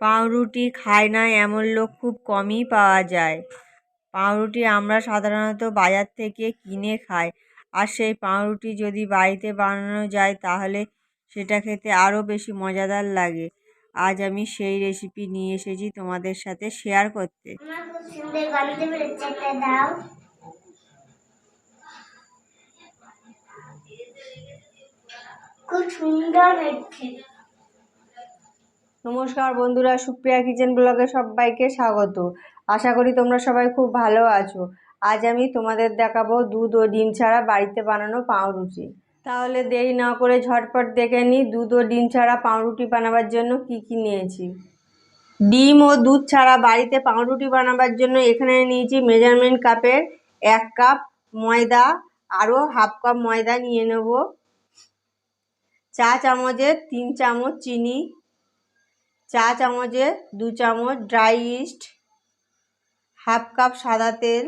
পাউরুটি খায় না এমন লোক খুব কমই পাওয়া যায়। পাউরুটি আমরা সাধারণত বাজার থেকে কিনে খাই। আর সেই পাউরুটি যদি বাড়িতে বানানো যায়, তাহলে সেটা খেতে আরও বেশি মজাদার লাগে। আজ আমি সেই রেসিপি নিয়ে এসেছি তোমাদের সাথে শেয়ার করতে। খুব সুন্দর হচ্ছে নমস্কার বন্ধুরা, সুপ্রিয়া কিচেন ব্লগে সবাইকে স্বাগত। আশা করি তোমরা সবাই খুব ভালো আছো। আজ আমি তোমাদের দেখাবো দুধ ও ডিম ছাড়া বাড়িতে বানানো পাউরুটি। তাহলে দেরি না করে ঝটপট দেখে নিই দুধ ও ডিম ছাড়া পাউরুটি বানাবার জন্য কি কি নিয়েছি। ডিম ও দুধ ছাড়া বাড়িতে পাউরুটি বানাবার জন্য এখানে নিয়েছি মেজারমেন্ট কাপের এক কাপ ময়দা আরও হাফ কাপ ময়দা নিয়ে নেব। চা চামচের তিন চামচ চিনি চা চামচে দু চামচ ড্রাই ইস্ট হাফ কাপ সাদা তেল,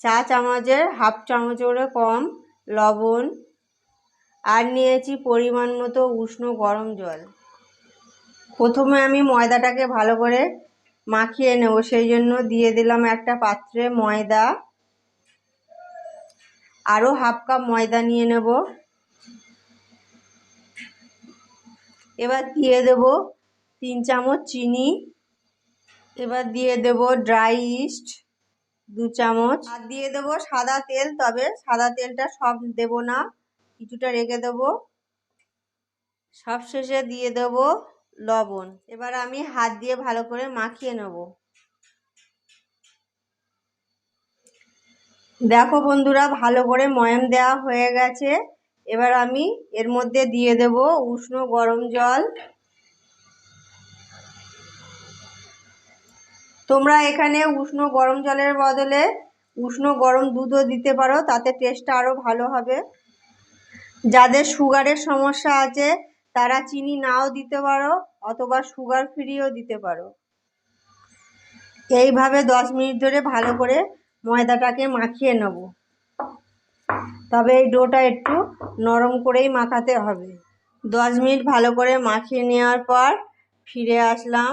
চা চামচের হাফ চামচেরও কম লবণ আর নিয়েছি পরিমাণ মতো উষ্ণ গরম জল। প্রথমে আমি ময়দাটাকে ভালো করে মাখিয়ে নেব, সেই জন্য দিয়ে দিলাম একটা পাত্রে ময়দা। আরও হাফ কাপ ময়দা নিয়ে নেব। এবার দিয়ে দেব তিন চামচ চিনি। এবার দিয়ে দেব ড্রাই ইস্ট দু চামচ। আর দিয়ে দেব সাদা তেল, তবে সাদা তেলটা সব দেব না, কিছুটা রেখে দেব। সবশেষে দিয়ে দেব লবণ। এবার আমি হাত দিয়ে ভালো করে মাখিয়ে নেব। দেখো বন্ধুরা, ভালো করে ময়াম দেওয়া হয়ে গেছে। এবার আমি এর মধ্যে দিয়ে দেব উষ্ণ গরম জল। তোমরা এখানে উষ্ণ গরম জলের বদলে উষ্ণ গরম দুধও দিতে পারো, তাতে টেস্টটা আরও ভালো হবে। যাদের সুগারের সমস্যা আছে, তারা চিনি নাও দিতে পারো, অথবা সুগার ফ্রিও দিতে পারো। এইভাবে দশ মিনিট ধরে ভালো করে ময়দাটাকে মাখিয়ে নেব। তবে এই ডোটা একটু নরম করেই মাখাতে হবে। দশ মিনিট ভালো করে মাখিয়ে নেওয়ার পর ফিরে আসলাম।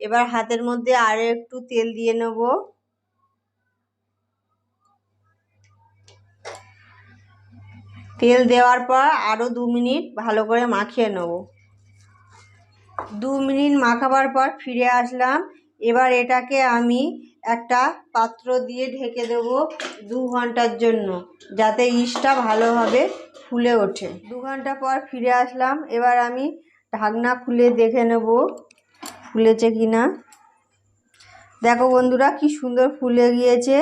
এবার হাতের মধ্যে আরও একটু তেল দিয়ে নেব। তেল দেওয়ার পর আরও দু মিনিট ভালো করে মাখিয়ে নেব। দু মিনিট মাখাবার পর ফিরে আসলাম। এবার এটাকে আমি একটা পাত্র দিয়ে ঢেকে দেব দু ঘণ্টার জন্য, যাতে ইস্টটা ভালোভাবে ফুলে ওঠে। দু ঘণ্টা পর ফিরে আসলাম। এবার আমি ঢাকনা খুলে দেখে নেব। ফুলেছে কি না? দেখো বন্ধুরা, কি সুন্দর ফুলে গিয়েছে।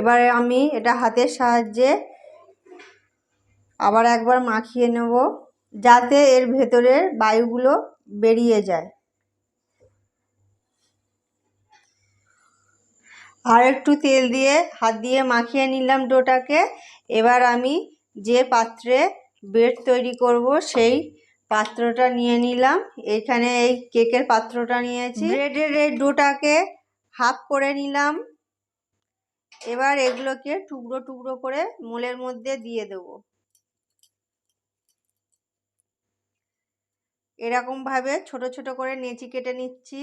এবারে আমি এটা হাতের সাহায্যে আবার একবার মাখিয়ে নেব, যাতে এর ভেতরের বায়ুগুলো বেরিয়ে যায়। আর একটু তেল দিয়ে, হাত দিয়ে মাখিয়ে নিলাম ডোটাকে। এবার আমি যে পাত্রে ব্রেড তৈরি করব, সেই পাত্রটা নিয়ে নিলাম। এখানে এই কেকের পাত্রটা নিয়েছি। ব্রেডের এই ডোটাকে হাফ করে নিলাম। এবার এগুলোকে টুকরো টুকরো করে মোলের মধ্যে দিয়ে দেব। এরকমভাবে ছোট ছোট করে নেচি কেটে নিচ্ছি।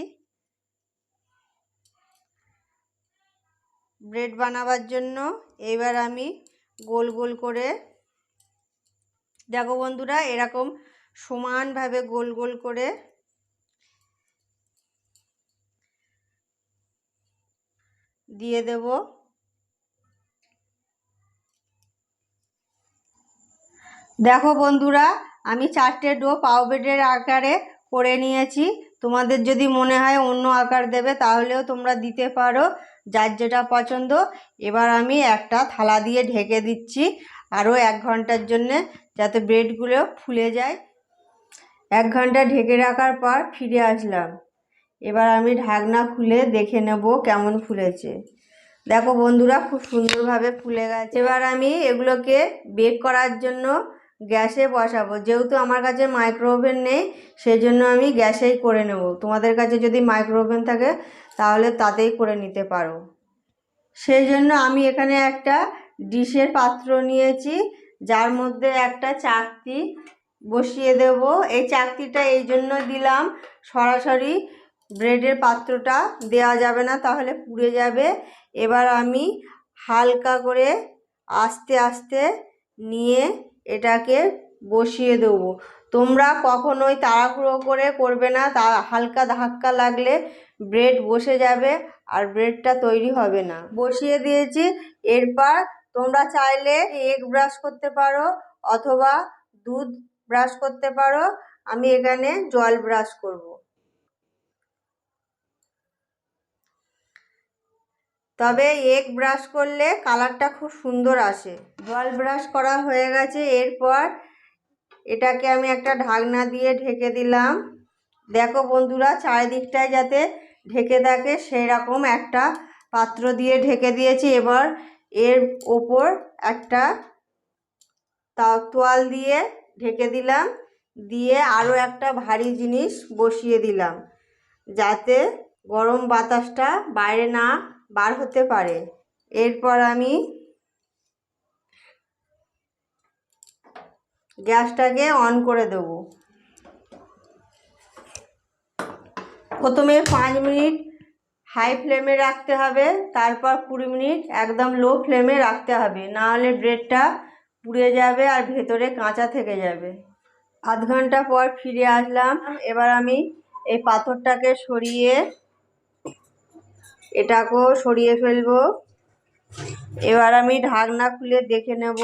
ব্রেড বানাবার জন্য এবার আমি গোল গোল করে দেখো বন্ধুরা এরকম সমানভাবে গোল গোল করে দিয়ে দেব। দেখো বন্ধুরা, আমি চারটে ডো পাও ব্রেডের আকারে করে নিয়েছি। তোমাদের যদি মনে হয় অন্য আকার দেবে, তাহলেও তোমরা দিতে পারো, যার যেটা পছন্দ। এবার আমি একটা থালা দিয়ে ঢেকে দিচ্ছি, আরও এক ঘণ্টার জন্যে, যাতে ব্রেডগুলো ফুলে যায়। এক ঘণ্টা ঢেকে রাখার পর ফিরে আসলাম। এবার আমি ঢাকনা খুলে দেখে নেব কেমন ফুলেছে। দেখো বন্ধুরা, খুব সুন্দরভাবে ফুলে গেছে। এবার আমি এগুলোকে বেক করার জন্য গ্যাসে বসাবো। যেহেতু আমার কাছে মাইক্রো ওভেন নেই সেই জন্য আমি গ্যাসেই করে নেব। তোমাদের কাছে যদি মাইক্রো ওভেন থাকে, তাহলে তাতেই করে নিতে পারো। সেই জন্য আমি এখানে একটা ডিশের পাত্র নিয়েছি, যার মধ্যে একটা চাকতি বসিয়ে দেব। এই চাকতিটা এই জন্য দিলাম। সরাসরি ব্রেডের পাত্রটা দেওয়া যাবে না, তাহলে পুড়ে যাবে। এবার আমি হালকা করে আস্তে আস্তে নিয়ে এটাকে বসিয়ে দেবো। তোমরা কখনোই তাড়াহুড়ো করে করবে না, তা হালকা ধাক্কা লাগলে ব্রেড বসে যাবে আর ব্রেডটা তৈরি হবে না। বসিয়ে দিয়েছি। এরপর তোমরা চাইলে এগ ব্রাশ করতে পারো অথবা দুধ ব্রাশ করতে পারো, আমি এখানে জল ব্রাশ করব। তবে এগ ব্রাশ করলে কালারটা খুব সুন্দর আসে। জল ব্রাশ করা হয়ে গেছে, এরপর এটাকে আমি একটা ঢাকনা দিয়ে ঢেকে দিলাম। দেখো বন্ধুরা, চারিদিকটায় যাতে ঢেকে থাকে সেই রকম একটা পাত্র দিয়ে ঢেকে দিয়েছি। এবার এর ওপর একটা তোয়াল দিয়ে ঢেকে দিলাম, দিয়ে আরও একটা ভারী জিনিস বসিয়ে দিলাম, যাতে গরম বাতাসটা বাইরে না বার হতে পারে। এরপর আমি গ্যাসটাকে অন করে দেবো। প্রথমে পাঁচ মিনিট হাই ফ্লেমে রাখতে হবে, তারপর কুড়ি মিনিট একদম লো ফ্লেমে রাখতে হবে না হলে ব্রেডটা পুড়ে যাবে আর ভেতরে কাঁচা থেকে যাবে। আধ ঘণ্টা পর ফিরে আসলাম। এবার আমি এই পাথরটাকে সরিয়ে এটাকেও সরিয়ে ফেলব। এবার আমি ঢাকনা খুলে দেখে নেব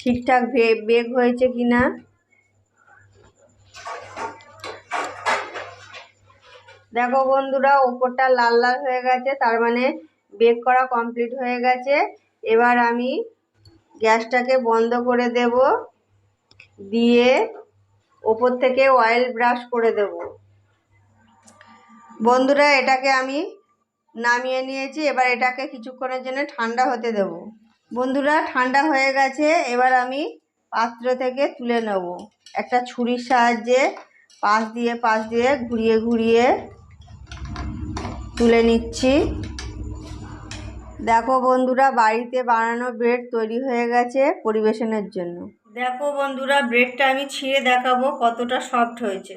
ঠিকঠাক বেগ হয়েছে কি না দেখো বন্ধুরা, ওপরটা লাল লাল হয়ে গেছে, তার মানে বেক করা কমপ্লিট হয়ে গেছে। এবার আমি গ্যাসটাকে বন্ধ করে দেব। দিয়ে ওপর থেকে অয়েল ব্রাশ করে দেব। বন্ধুরা, এটাকে আমি নামিয়ে নিয়েছি। এবার এটাকে কিছুক্ষণের জন্য ঠান্ডা হতে দেব। বন্ধুরা, ঠান্ডা হয়ে গেছে। এবার আমি পাত্র থেকে তুলে নেব। একটা ছুরির সাহায্যে পাশ দিয়ে পাশ দিয়ে ঘুরিয়ে ঘুরিয়ে তুলে নিচ্ছি। দেখো বন্ধুরা বাড়িতে বানানো ব্রেড তৈরি হয়ে গেছে পরিবেশনের জন্য। দেখো বন্ধুরা ব্রেডটা আমি ছিঁড়ে দেখাবো কতটা সফট হয়েছে।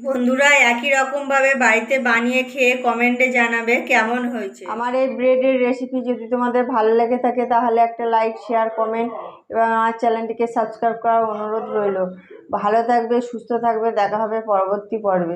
বন্ধুরা একই রকমভাবে বাড়িতে বানিয়ে খেয়ে কমেন্টে জানাবে কেমন হয়েছে। আমার এই ব্রেডের রেসিপি যদি তোমাদের ভালো লেগে থাকে তাহলে একটা লাইক শেয়ার কমেন্ট এবং আমার চ্যানেলটিকে সাবস্ক্রাইব করার অনুরোধ রইল। ভালো থাকবে সুস্থ থাকবে দেখা হবে পরবর্তী পর্বে।